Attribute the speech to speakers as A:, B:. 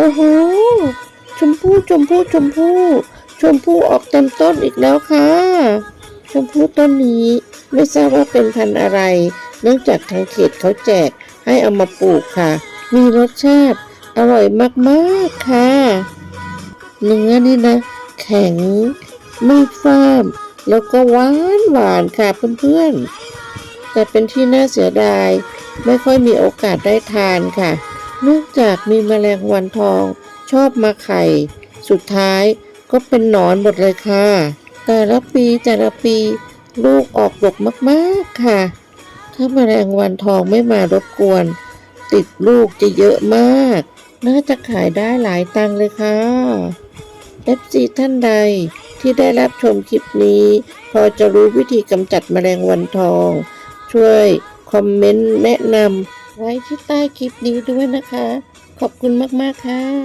A: โอ้โหชมพู่ชมพู่ชมพู่ชมพู่ออกเต็มต้นอีกแล้วค่ะ ชมพู่ต้นนี้ไม่ทราบว่าเป็นพันธุ์อะไร เนื่องจากทางเขตเขาแจกให้เอามาปลูกค่ะ มีรสชาติอร่อยมากๆค่ะ เนื้อนี่นะ แข็งไม่ฟ้าม แล้วก็หวานหวานค่ะเพื่อนๆ แต่เป็นที่น่าเสียดาย ไม่ค่อยมีโอกาสได้ทานค่ะ เนื่องจากมีแมลงวันทองชอบมาไข่ สุดท้ายก็เป็นหนอนหมดเลยค่ะ แต่ละปีแต่ละปีลูกออกดกมากๆค่ะ ถ้าแมลงวันทองไม่มารบกวน ติดลูกจะเยอะมาก น่าจะขายได้หลายตังเลยค่ะ FC ท่านใดที่ได้รับชมคลิปนี้ พอจะรู้วิธีกำจัดแมลงวันทอง ช่วยคอมเมนต์แนะนำ ไว้ที่ใต้คลิปนี้ด้วยนะคะ ขอบคุณมาก ๆ ค่ะ